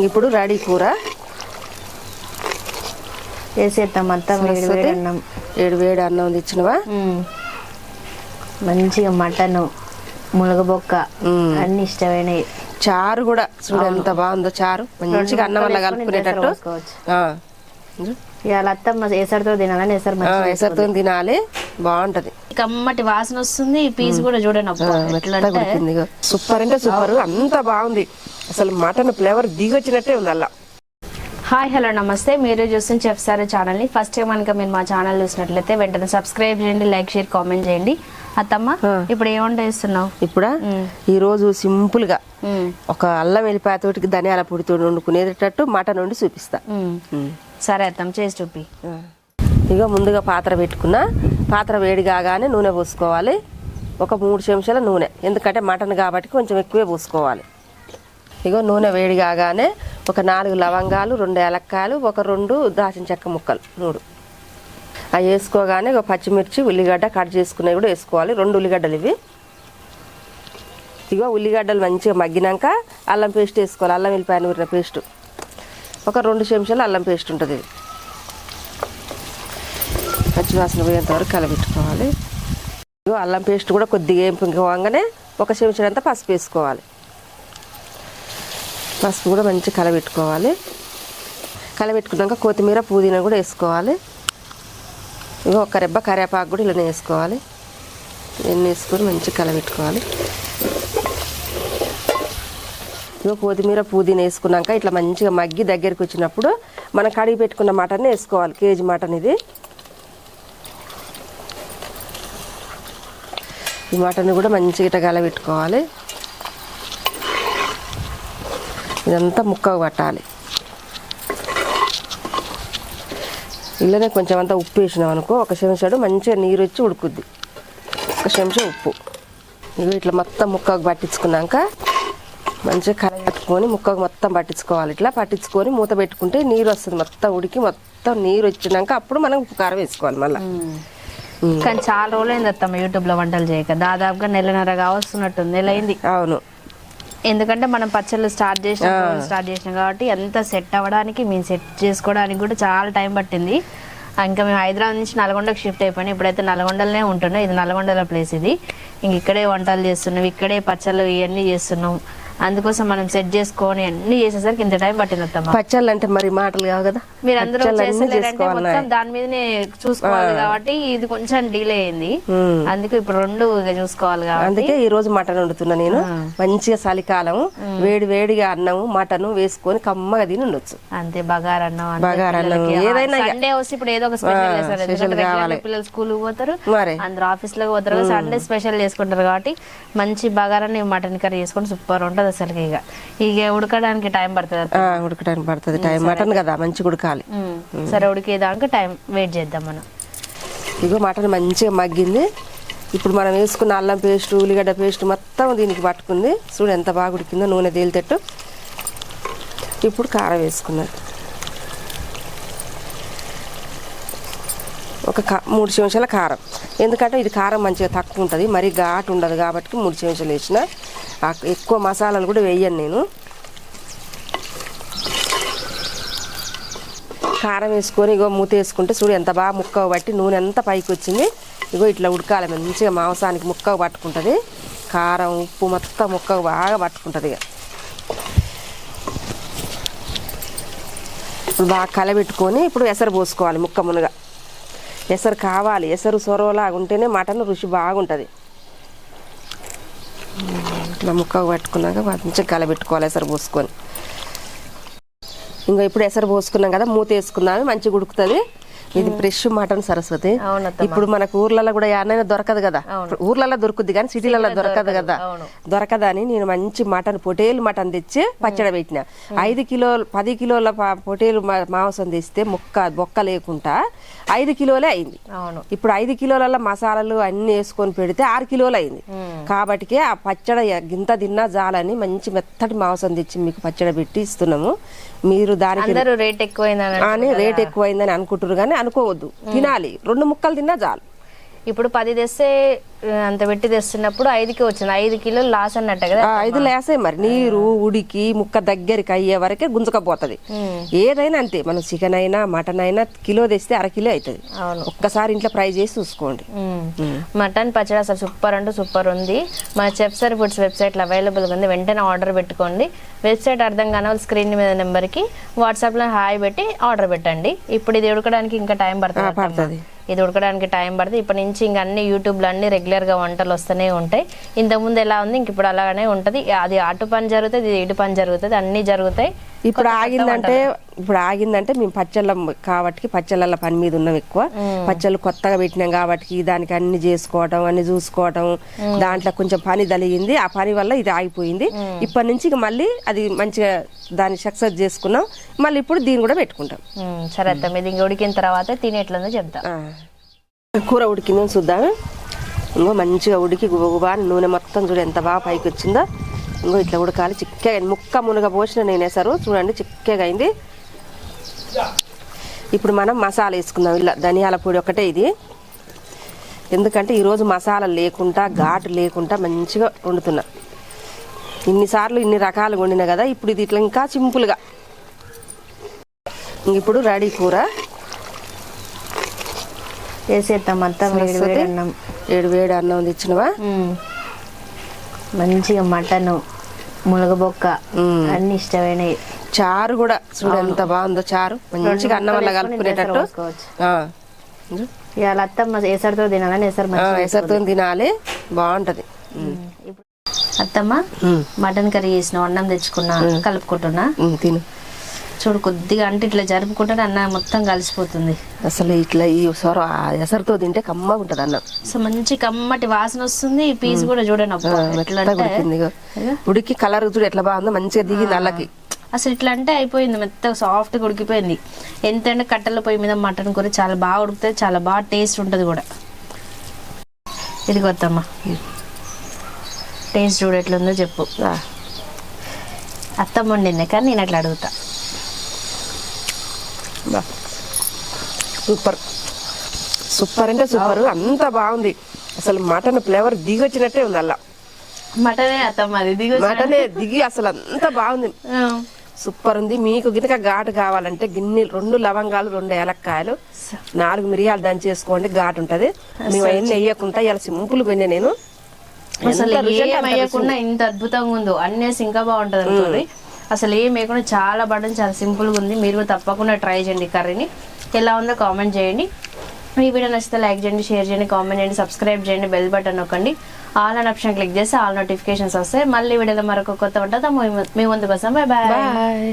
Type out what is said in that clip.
ఇప్పుడు రెడీ కూర. వేసేద్దాం అంతా వేడి వేడి అన్నం వేడి వేడి అన్నం తెచ్చినవా. మంచిగా మటన్ మునగబొక్క. అన్ని ఇష్టమైనవి చారు కూడా చూడు ఎంత బాగుందో చారు. మంచిగా అన్నం వల్ల కలుపుకునేటట్టు. ఇవాళ అత్తమ్మ ఎసరితో తినాలని ఎసరు ఎసరుతో తినాలి బాగుంటది. కమ్మటి వాసన వస్తుంది ఈ పీస్ కూడా చూడండి. సూపర్ అంటే సూపర్ అంత బాగుంది. అసలు మటన్ ఫ్లేవర్ దిగొచ్చినట్టే ఉంది అలా హాయ్ హలో నమస్తే. మీరు చూస్తున్న చెఫ్ సారీ ఛానల్ని ఫస్ట్ టైం కనుక మీరు మా ఛానల్ చూసినట్లయితే వెంటనే సబ్స్క్రైబ్ చేయండి లైక్ షేర్ కామెంట్ చేయండి. అత్తమ్మ ఇప్పుడు ఏం వంట చేస్తున్నావు? ఇప్పుడా? ఈ రోజు సింపుల్గా ఒక అల్లం వెల్లిపాయతోటికి ధనియాల పొడితో వండుకునేటట్టు మటన్ వండి చూపిస్తా. సరే అత్తమ్మ చేసి చూపి. ఇక ముందుగా పాత్ర పెట్టుకున్నా. పాత్ర వేడి కాగానే నూనె పోసుకోవాలి. ఒక మూడు చెంచాల నూనె. ఎందుకంటే మటన్ కాబట్టి కొంచెం ఎక్కువే పోసుకోవాలి. ఇగో నూనె వేడి కాగానే ఒక నాలుగు లవంగాలు రెండు ఏలక్కాయలు ఒక రెండు దాచిన చెక్క ముక్కలు మూడు. అవి వేసుకోగానే ఒక పచ్చిమిర్చి ఉల్లిగడ్డ కట్ చేసుకునేవి కూడా వేసుకోవాలి. రెండు ఉల్లిగడ్డలు ఇవి. ఇగో ఉల్లిగడ్డలు మంచిగా మగ్గినాక అల్లం పేస్ట్ వేసుకోవాలి. అల్లం వెల్లిపాయ నూరిన పేస్ట్. ఒక రెండు చెంచాలు అల్లం పేస్ట్ ఉంటుంది. ఇది పచ్చివాసన పోయేంతవరకు కలబెట్టుకోవాలి. ఇగో అల్లం పేస్ట్ కూడా కొద్దిగా ఏంపుకోగానే ఒక చెంచాలంతా పసుపు వేసుకోవాలి. పసుపు కూడా మంచిగా కలబెట్టుకోవాలి. కలబెట్టుకున్నాక కొత్తిమీర పుదీనా కూడా వేసుకోవాలి. ఇగో ఒక రెబ్బ కరివేపాకు కూడా ఇలానే వేసుకోవాలి. ఇవన్నీ వేసుకొని మంచిగా కలబెట్టుకోవాలి. ఇగో కొత్తిమీర పుదీనా వేసుకున్నాక ఇట్లా మంచిగా మగ్గి దగ్గరికి వచ్చినప్పుడు మనం కడిగి పెట్టుకున్న మటన్ వేసుకోవాలి. కేజీ మటన్ ఇది. ఈ మటన్ కూడా మంచిగా ఇట్లా కలబెట్టుకోవాలి. ఇదంతా ముక్కకు పట్టాలి. ఇళ్ళనే కొంచెం అంతా ఉప్పు వేసినాం అనుకో ఒక చెంచాడు మంచిగా నీరు వచ్చి ఉడుకుద్ది. ఒక చెంచా ఉప్పు. ఇవి ఇట్లా మొత్తం ముక్కకు పట్టించుకున్నాక మంచిగా కలగట్టుకొని ముక్కకు మొత్తం పట్టించుకోవాలి. ఇట్లా పట్టించుకొని మూత పెట్టుకుంటే నీరు వస్తుంది. మొత్తం ఉడికి మొత్తం నీరు వచ్చినాక అప్పుడు మనం ఉప్పు కారం వేసుకోవాలి మళ్ళీ. కానీ చాలా రోజులు అయింది అత్తమ్మ యూట్యూబ్లో వంటలు చేయక. దాదాపుగా నెలన్నరగా వస్తున్నట్టుంది నెల అయింది అవును. ఎందుకంటే మనం పచ్చళ్ళు స్టార్ట్ చేసిన స్టార్ట్ చేసినాం కాబట్టి ఎంత సెట్ అవ్వడానికి మేము సెట్ చేసుకోవడానికి కూడా చాలా టైం పట్టింది. ఇంకా మేము హైదరాబాద్ నుంచి నల్గొండకు షిఫ్ట్ అయిపోయినాం. ఇప్పుడైతే నల్గొండలోనే ఉంటున్నాం. ఇది నల్గొండల ప్లేస్ ఇది. ఇంక ఇక్కడే వంటలు చేస్తున్నాం. ఇక్కడే పచ్చళ్ళు ఇవన్నీ చేస్తున్నాం. అందుకోసం మనం సెట్ చేసుకొని అన్ని చేసేసరికి ఇంత టైం పట్టింది అత్తమ్మ. పచ్చళ్ళు అంటే మరి మాటలు కావు కదా. మీరు అందరూ అన్నీ చేసుకోవాలి మొత్తం దాని మీదనే చూసుకోవాలి కాబట్టి ఇది కొంచెం డిలే అయింది. అందుకే ఇప్పుడు రెండు చూసుకోవాలి కాబట్టి. అందుకే ఈ రోజు మటన్ వండుతున్నా నేను. మంచిగా చలికాలం. వేడి వేడిగా అన్నము మటన్ వేసుకొని కమ్మగా తిని ఉండొచ్చు. అంతే బగార్ అన్నం బగారా అన్నం, ఏదైనా. సండే వస్తే ఇప్పుడు ఏదో ఒక స్పెషల్ పిల్లలు స్కూల్ పోతారు. మరి. అందరూ ఆఫీస్లో పోతారు. సండే స్పెషల్ చేసుకుంటారు కాబట్టి మంచి బగారాన్ని మటన్ కర్రీ చేసుకొని సూపర్ ఉంటది. అసలు ఇక. ఇక ఉడకడానికి టైం పడుతుంది ఉడకడానికి పడుతుంది టైం. మటన్ కదా మంచిగా ఉడకాలి. సరే ఉడికేదాకా టైం వెయిట్ చేద్దాం మనం. ఇగో మటన్ మంచిగా మగ్గింది. ఇప్పుడు మనం వేసుకున్న అల్లం పేస్ట్ ఉల్లిగడ్డ పేస్ట్ మొత్తం దీనికి పట్టుకుంది. చూడు ఎంత బాగా ఉడికిందో నూనె తేలితట్టు. ఇప్పుడు కారం వేసుకున్నది ఒక కా- మూడు చెంచాల కారం. ఎందుకంటే ఇది కారం మంచిగా తక్కువ ఉంటుంది మరీ ఘాటు ఉండదు కాబట్టి మూడు చెంచాలు వేసిన. ఎక్కువ మసాలాలు కూడా వేయను నేను. కారం వేసుకొని ఇగో మూత వేసుకుంటే చూడు ఎంత బాగా ముక్క పట్టి నూనె ఎంత పైకి వచ్చింది. ఇగో ఇట్లా ఉడకాలి మంచిగా మాంసానికి ముక్క పట్టుకుంటుంది. కారం ఉప్పు మొత్తం ముక్క బాగా పట్టుకుంటుంది ఇక ఇప్పుడు బాగా కలబెట్టుకొని ఇప్పుడు ఎసరు పోసుకోవాలి ముక్క మునగ. ఎసరు కావాలి. ఎసరు సొరవలాగా ఉంటేనే మటన్ రుచి బాగుంటుంది. ఇట్లా ముక్కకు పట్టుకున్నాక మంచిగా కలబెట్టుకోవాలి ఎసరు పోసుకొని. ఇంకా ఇప్పుడు ఎసరు పోసుకున్నాం కదా మూత వేసుకున్నాము మంచిగా ఉడుకుతుంది. ఇది ఫ్రెష్ మటన్ సరస్వతి. ఇప్పుడు మనకు ఊర్లలో కూడా యాడైనా దొరకదు కదా. ఊర్లలో దొరుకుద్ది కానీ సిటీలలో దొరకదు కదా. దొరకదని నేను మంచి మటన్ పొటేలు మటన్ తెచ్చి పచ్చడి పెట్టిన. ఐదు కిలోలు పది కిలోల పొటేలు మాంసం తెస్తే ముక్క బొక్క లేకుండా ఐదు కిలోలే అయింది. ఇప్పుడు ఐదు కిలోల మసాలాలు అన్ని వేసుకొని పెడితే ఆరు కిలోలు అయింది. కాబట్టి ఆ పచ్చడి గింత తిన్నా జాలని మంచి మెత్తటి మాంసం తెచ్చి మీకు పచ్చడి పెట్టి ఇస్తున్నాము. మీరు దానికి రేట్ ఎక్కువైందని అని రేట్ ఎక్కువైందని అనుకుంటారు కానీ అనుకోవద్దు. తినాలి. రెండు ముక్కలు తిన్నా చాలు. ఇప్పుడు పది తెస్తే అంత పెట్టి తెస్తున్నప్పుడు ఐదుకి వచ్చింది. ఐదు కిలోలు లాస్ అన్నట్టే కదా. ఆ, ఇది లేసాయి మరి. నీరు ఉడికి ముక్క దగ్గరికి అయ్యే వరకే గుంజకపోతుంది. ఏదైనా అంతే. మనం చికెన్ అయినా మటన్ అయినా కిలో తెస్తే అర కిలో అవుతుంది అవును. ఒక్కసారి ఇంట్లో ఫ్రై చేసి చూసుకోండి. మటన్ పచ్చడి అసలు సూపర్ అంటే సూపర్ ఉంది. మన చెప్సర్ ఫుడ్స్ వెబ్సైట్లో అవైలబుల్గా ఉంది. వెంటనే ఆర్డర్ పెట్టుకోండి. వెబ్సైట్ అర్థం కాని వాళ్ళు స్క్రీన్ మీద నెంబర్కి వాట్సాప్లో హాయ్ పెట్టి ఆర్డర్ పెట్టండి. ఇప్పుడు ఇది ఉడకడానికి ఇంకా టైం. పడుతుంది. ఇది ఉడకడానికి టైం పడుతుంది ఇప్పటి నుంచి ఇంక అన్ని యూట్యూబ్లో అన్ని రెగ్యులర్గా వంటలు వస్తూనే ఉంటాయి. ఇంతకుముందు ఎలా ఉంది? ఇంక ఇప్పుడు అలాగనే ఉంటుంది. అది అటు పని జరుగుతుంది ఇది ఇటు పని జరుగుతుంది అన్నీ జరుగుతాయి. ఇప్పుడు ఆగిందంటే ఇప్పుడు ఆగిందంటే మేము పచ్చళ్ళ కాబట్టి పచ్చళ్ళ పని మీద ఉన్నాం ఎక్కువ. పచ్చళ్ళు కొత్తగా పెట్టినాం కాబట్టి దానికి అన్ని చేసుకోవటం అన్ని చూసుకోవటం దాంట్లో కొంచెం పని తలిగింది ఆ పని వల్ల ఇది ఆగిపోయింది. ఇప్పటి నుంచి మళ్ళీ అది మంచిగా దాన్ని సక్సెస్ చేసుకున్నాం. మళ్ళీ ఇప్పుడు దీన్ని కూడా పెట్టుకుంటాం. సరే అత్తమ్మ ఇది ఉడికిన తర్వాత తినేట్లుందో చెప్తా. కూర ఉడికిందని చూద్దాం. ఇంకో మంచిగా ఉడికి గుబగుబా నూనె మొత్తం చూడు ఎంత బాగా పైకి వచ్చిందో ఇంకో ఇట్లా ఉడకాలి. చిక్కగా అయింది. ముక్క మునగ పోసిన నేను వేసారు చూడండి చిక్కగా అయింది. ఇప్పుడు మనం మసాలా వేసుకుందాం. ఇలా ధనియాల పొడి ఒకటే ఇది. ఎందుకంటే ఈరోజు మసాలా లేకుండా ఘాటు లేకుండా మంచిగా వండుతున్నా. ఇన్నిసార్లు ఇన్ని రకాలు వండినా కదా ఇప్పుడు ఇది ఇట్లా ఇంకా సింపుల్గా. ఇంక ఇప్పుడు రెడీ కూర. వేసేద్దాం అంతా. వేడి వేడి అన్నం. ఏడు వేడి అన్నం తెచ్చినవా. మంచిగా మటన్ మునగబొక్క మ్మ్. అన్ని ఇష్టమైనవి చారు కూడా చూడు ఎంత బాగుందో చారు. మంచిగా అన్నం వల్ల కలుపుకునేటట్టు. ఇవాళ అత్తమ్మ ఎసరితో తినాలని ఎసరు ఎసరుతో తినాలి. బాగుంటది. అత్తమ్మ మటన్ కర్రీ చేసిన అన్నం తెచ్చుకున్నా కలుపుకుంటున్నా. తిను. చూడు కొద్దిగా అంటే ఇట్లా జరుపుకుంటే అన్నం మొత్తం కలిసిపోతుంది. అసలు ఇట్లా ఈ సొర ఎసరుతో తింటే కమ్మగా ఉంటది అన్నం. సో మంచి కమ్మటి వాసన వస్తుంది ఈ పీస్ కూడా చూడండి అబ్బా. ఎట్లా. ఉడికి కలర్ చూడు ఎట్లా బాగుందో మంచిగా దిగింది అల్లకి అసలు ఇట్లా అంటే అయిపోయింది మెత్తగా సాఫ్ట్గా ఉడికిపోయింది. ఎంతంటే కట్టెల పొయ్యి మీద మటన్ కూర చాలా బాగా ఉడుకుతుంది చాలా బాగా టేస్ట్ ఉంటుంది కూడా. ఇది కొత్తమ్మ టేస్ట్ చూడు ఎట్లుందో చెప్పు. అత్తమ్మ వండింది కానీ నేను అట్లా అడుగుతా. సూపర్. సూపర్ అంటే సూపర్. అంత బాగుంది. అసలు మటన్ ఫ్లేవర్ దిగి వచ్చినట్టే ఉంది అలా మటనే దిగు మటనే దిగి అసలు అంత బాగుంది. సూపర్ ఉంది. మీకు గినక ఘాటు కావాలంటే గిన్నె రెండు లవంగాలు రెండు ఏలక్కాయలు నాలుగు మిరియాలు దంచేసుకోండి ఘాటు ఉంటది. మేము అవన్నీ వేయకుండా ఇలా సింపుల్గా నేను. అసలు ఏం వేయకుండా ఇంత అద్భుతంగా ఉందో. అన్నేసి ఇంకా బాగుంటుంది అనుకోండి. అసలు ఏం వేయకుండా చాలా బటన్ చాలా సింపుల్గా ఉంది. మీరు కూడా తప్పకుండా ట్రై చేయండి కర్రీని. ఎలా ఉందో కామెంట్ చేయండి. ఈ వీడియో నచ్చితే లైక్ చేయండి షేర్ చేయండి కామెంట్ చేయండి సబ్స్క్రైబ్ చేయండి బెల్ బటన్ నొక్కండి. ఆల్ అన్ ఆప్షన్ క్లిక్ చేస్తే ఆల్ నోటిఫికేషన్స్ వస్తాయి. మళ్ళీ వీడియోలో మరొక కొత్త ఉంటుంది మీ ముందుకు వస్తాం. Bye bye.